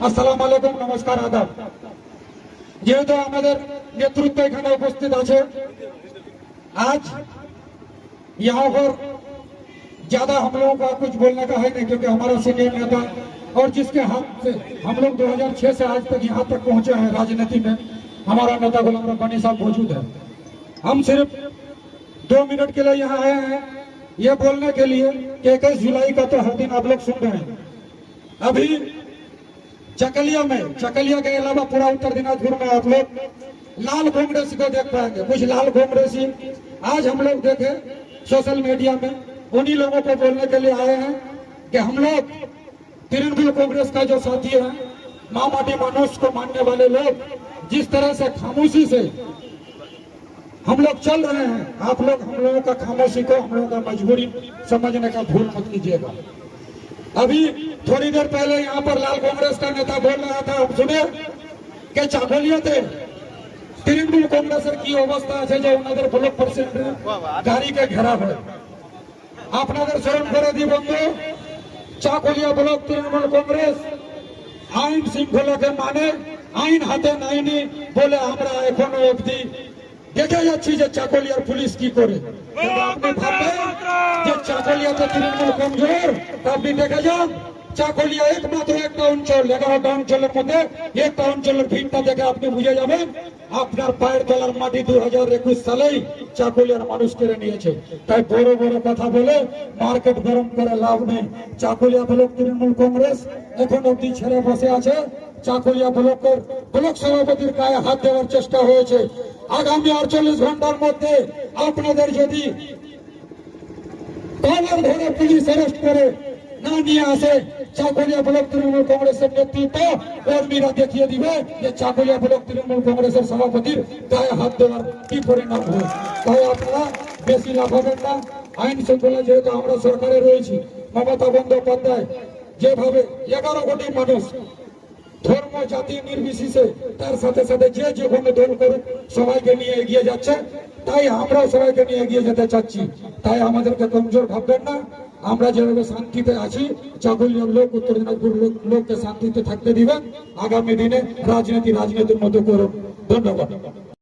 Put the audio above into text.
আসসালাম আলাইকুম নমস্কার আদাব যেহেতু আমাদের নেতৃত্ব এখানে উপস্থিত আছে आज यहाँ पर ज्यादा हम लोगों का कुछ बोलने का है नहीं क्योंकि हमारा सीनियर नेता और जिसके हाथ से हम लोग 2006 से आज तक यहाँ तक पहुंचे हैं राजनीति में हमारा नेता गुलाम रब्बानी साहब मौजूद है हम सिर्फ दो मिनट के लिए यहाँ आए हैं ये बोलने के लिए कि इक्कीस जुलाई का तो हर दिन आप लोग सुन रहे हैं अभी चकलिया में, चकलिया के अलावा पूरा उत्तर दिनाजपुर में आप लोग लाल कांग्रेस को देख पाएँगे। कुछ लाल कांग्रेसी आज हम लोग देखे सोशल मीडिया में, उन्हीं लोगों को बोलने के लिए आए हैं कि हम लोग तृणमूल कांग्रेस का जो साथी है मामाटी मनुष्य को मानने वाले लोग, जिस तरह से खामोशी से हम लोग चल रहे हैं, आप लोग हम लोगों का खामोशी को हम लोगों का मजबूरी समझने का भूल मत कीजिएगा। अभी थोड़ी देर पहले यहाँ पर लाल कांग्रेस का नेता बोल रहा था आप सुने કે तृणमूल कांग्रेस की अवस्था है जो જે ब्लॉक બ્લોક गाड़ी के घेरा है હોય આપનાદર করে দি বন্ধু চাকোলিয়া ব্লক তৃণমূল কংগ্রেস আইন শৃঙ্খলাকে মানে আইন হাতে নাইনি বলে আমরা এখনও অবধি দেখে যাচ্ছি যে চাকলিয়ার পুলিশ কি করে। আপনি ভাববেন যে চাকলিয়াতে তৃণমূল কমজোর আপনি দেখে যান চাকলিয়া একমাত্র একটা অঞ্চল এগারোটা অঞ্চলের মধ্যে একটা অঞ্চলের ভিড়টা দেখে আপনি বুঝে যাবেন আপনার পায়ের তলার মাটি দু হাজার একুশ সালেই চাকুলিয়ার মানুষ কেড়ে নিয়েছে। তাই বড় বড় কথা বলে মার্কেট গরম করে লাভ নেই। চাকুলিয়া ব্লক তৃণমূল কংগ্রেস এখন অব্দি ছেড়ে বসে আছে। চাকুলিয়া ব্লকের ব্লক সভাপতির গায়ে হাত দেওয়ার চেষ্টা হয়েছে। আগামী আটচল্লিশ ঘণ্টার মধ্যে আপনাদের যদি কলার ধরে পুলিশ অ্যারেস্ট করে না নিয়ে আসে চাকুলিয়া ব্লক তৃণমূল কংগ্রেসের নেতৃত্ব, কর্মীরা দেখিয়ে দিবে যে চাকুলিয়া ব্লক তৃণমূল কংগ্রেসের সভাপতির গায়ে হাত দেওয়ার কি পরিণাম হয় তাই আপনারা বেশি লাভ হবেন না। আইন শৃঙ্খলা যেহেতু আমরা সরকারে রয়েছি, মমতা বন্দ্যোপাধ্যায় যেভাবে এগারো কোটি মানুষ জাতি নির্বিশেষে তার সাথে সাথে যে যে ভূমি দল করুক সবাইকে নিয়ে এগিয়ে যাচ্ছে। তাই আমরাও সবাইকে নিয়ে এগিয়ে যেতে চাচ্ছি। তাই আমাদেরকে কমজোর ভাববেন না। আমরা যেভাবে শান্তিতে আছি, চাকুলিয়ার লোক, উত্তর দিনাজপুর লোক, লোককে শান্তিতে থাকতে দিবেন। আগামী দিনে রাজনীতি রাজনীতির মতো করুন। ধন্যবাদ।